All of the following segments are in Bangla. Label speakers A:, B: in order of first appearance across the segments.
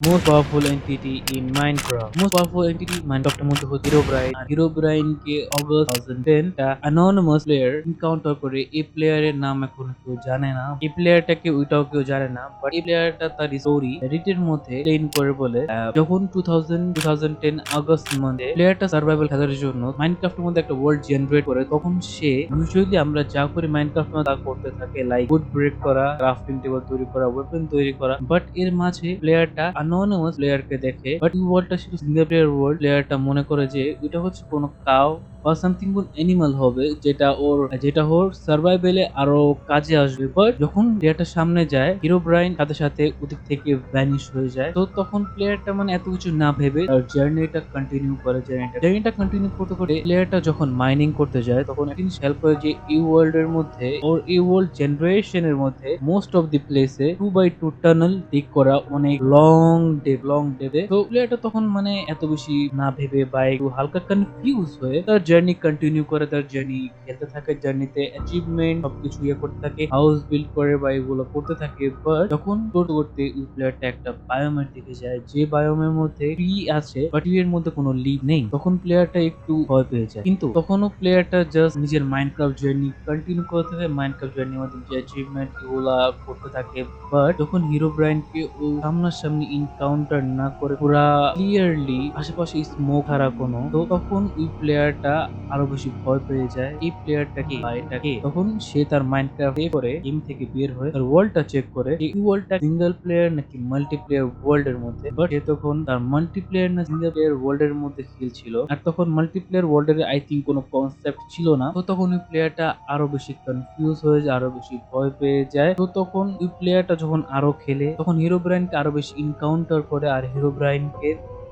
A: most powerful entity in Minecraft. Most powerful entity Minecraft এর মধ্যে হচ্ছে হিরোব্রাইন আর হিরোব্রাইনকে August thousand ten anonymous player encounter করে এই প্লেয়ারের নাম এখন কেউ জানে না এই প্লেয়ারটাকে ওইটাও কেউ জানে না বাট এই প্লেয়ারটা তার স্টোরি রেডিটের মধ্যে প্লেন করে বলে যখন two thousand two thousand ten August মধ্যে প্লেয়ারটা সার্ভাইভাল খেলার জন্য মাইনক্রাফটের মধ্যে একটা ওয়ার্ল্ড জেনারেট করে তখন সে ইউজুয়ালি আমরা যা করি মাইনক্রাফট তা করতে থাকে লাইক উড ব্রেক করা ক্রাফটিং টেবিল তৈরি করা ওয়েপন তৈরি করা বাট এর মাঝে প্লেয়ারটা আননোনামাস প্লেয়ারকে দেখে বাট এই ওয়ার্ল্ডটা শুধু সিঙ্গেল প্লেয়ার ওয়ার্ল্ড প্লেয়ারটা মনে করে যে, এটা হচ্ছে কোনো কাউ বা সামথিং কোন অ্যানিমাল হবে, যেটা ওর যেটা ওর সার্ভাইভেলে আরও কাজে আসবে। বাট যখন প্লেয়ারটার সামনে যায় হিরো ব্রাইন সাথে সাথে ওদিক থেকে ভ্যানিশ হয়ে যায়। তো তখন প্লেয়ারটা মানে এত কিছু না ভেবে তার জার্নিটা কন্টিনিউ করে জার্নিটা জার্নিটা কন্টিনিউ করতে করতে প্লেয়ারটা যখন মাইনিং করতে যায়, তখন জিনিস হেল্প করে যে এই ওয়ার্ল্ড এর মধ্যে ওর এই ওয়ার্ল্ড জেনারেশনের মধ্যে মোস্ট অফ দি প্লেসে টু বাই টু টানেল দিক করা অনেক লং ডে লং ডে তো প্লেয়ারটা তখন মানে এত বেশি না ভেবে বা একটু হালকা কনফিউজ হয়ে তার জার্নি কন্টিনিউ করে তার জার্নি খেলতে থাকে জার্নিতে অ্যাচিভমেন্ট সবকিছু ইয়ে করতে থাকে হাউস বিল্ড করে বা এগুলো করতে থাকে বাট যখন করতে করতে ওই প্লেয়ারটা একটা বায়োমের দিকে যায়, যে বায়োমের মধ্যে ট্রি আছে বাট এর মধ্যে কোনো লিভ নেই, তখন প্লেয়ারটা একটু ভয় পেয়ে যায়। কিন্তু তখনও প্লেয়ারটা জাস্ট নিজের মাইনক্রাফট জার্নি কন্টিনিউ করতে থাকে মাইনক্রাফট জার্নির মধ্যে যে অ্যাচিভমেন্ট এগুলা করতে থাকে বাট যখন হিরো ব্রাইনকে ও সামনাসামনি ইনকাউন্টার না করে, পুরা ক্লিয়ারলি আশেপাশে স্মোক ছাড়া কোনো, তো তখন ওই প্লেয়ারটা আরও বেশি ভয় পেয়ে যায় এই প্লেয়ারটাকে বা এটাকে তখন সে তার মাইনক্রাফট করে গেম থেকে বের হয়ে তার ওয়ার্ল্ডটা চেক করে। এই ওয়ার্ল্ডটা সিঙ্গেল প্লেয়ার নাকি মাল্টিপ্লেয়ার ওয়ার্ল্ড এর মধ্যে? বাট সে তখন তার মাল্টিপ্লেয়ার না সিঙ্গেল প্লেয়ার ওয়ার্ল্ড এর মধ্যে খেলছিল। আর তখন মাল্টিপ্লেয়ার ওয়ার্ল্ড এর আই থিঙ্ক কোনো কনসেপ্ট ছিল না। তো তখন ওই প্লেয়ারটা আরও বেশি কনফিউজ হয়ে যায় আরও বেশি ভয় পেয়ে যায়। তো তখন ওই প্লেয়ারটা যখন আরও খেলে তখন হিরো ব্রাইনকে আরও বেশি ইনকাউন্টার করে। আর হিরো ব্রাইনকে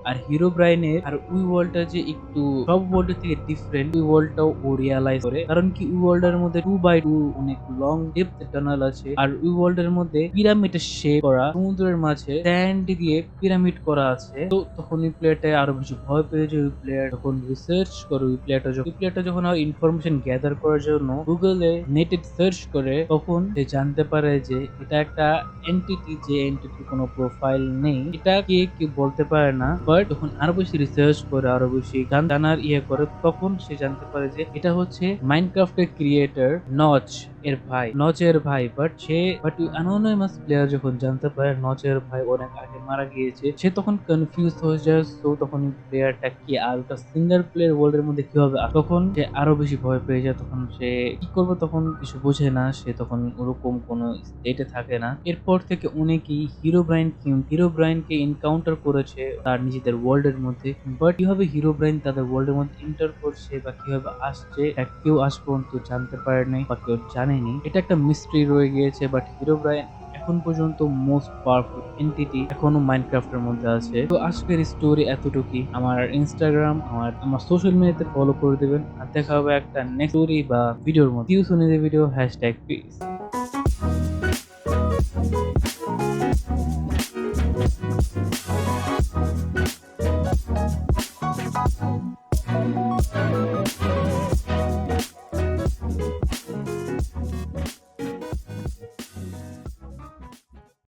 A: আর হিরো ব্রাইনের আর ওই ওয়ার্ল্ডটা যে একটু সব ওয়ার্ল্ড থেকে ডিফারেন্ট ওই ওয়ার্ল্ডটাও ও রিয়ালাইজ করে। কারণ কি, ওই ওয়ার্ল্ডের মধ্যে টু বাই টু অনেক লং ডেপথ টানেল আছে আর ওই ওয়ার্ল্ডের মধ্যে পিরামিডের শেপ করা, সমুদ্রের মাঝে স্যান্ড দিয়ে পিরামিড করা আছে। তো তখন ওই প্লেয়ারটা আরও বেশি ভয় পেয়ে যায়, ওই প্লেয়ার যখন রিসার্চ করে, ওই প্লেয়ারটা যখন প্লেয়ারটা যখন ইনফরমেশন গ্যাদার করার জন্য গুগলে নেটে সার্চ করে, তখন সে জানতে পারে যে এটা একটা এন্টিটি যে এন্টিটি কোনো প্রোফাইল নেই। এটা কে কেউ বলতে পারে না বাট যখন আরও বেশি রিসার্চ করে, আরও বেশি গান জানার ইয়ে করে, তখন সে জানতে পারে যে এটা হচ্ছে মাইনক্রাফটের ক্রিয়েটর নচ এর ভাই নচের ভাই বাট সে বাট অ্যানোনিমাস প্লেয়ার যখন জানতে পারে নচের ভাই অনেক আগে মারা গিয়েছে, সে তখন কনফিউজ হয়ে যায় তো তখন প্লেয়ারটা কি আর ওটা সিঙ্গেল প্লেয়ার ওয়ার্ল্ডের মধ্যে কি হবে তখন সে আরও বেশি ভয় পেয়ে যায়, তখন সে কি করবে তখন কিছু বোঝে না, সে তখন ওরকম কোনো স্টেটে থাকে না। এরপর থেকে অনেকেই হিরো ব্রাইন হিরো ব্রাইনকে এনকাউন্টার করেছে তার নিজেদের ওয়ার্ল্ডের মধ্যে বাট কীভাবে হিরো ব্রাইন তাদের ওয়ার্ল্ডের মধ্যে এন্টার করছে বা কীভাবে আসছে কেউ আজ পর্যন্ত জানতে পারে নাই বা কেউ জানেনি। এটা একটা মিস্ট্রি রয়ে গিয়েছে বাট হিরো ব্রায়ান এখন পর্যন্ত মোস্ট পাওয়ারফুল এন্টিটি এখনও মাইনক্রাফটের মধ্যে আছে। তো আজকের স্টোরি এতটুকুই। আমার ইনস্টাগ্রাম আমার আমার সোশ্যাল মিডিয়াতে ফলো করে দেবেন। আর দেখা হবে একটা নেক্সট স্টোরি বা ভিডিওর মধ্যে। You use video hashtag peace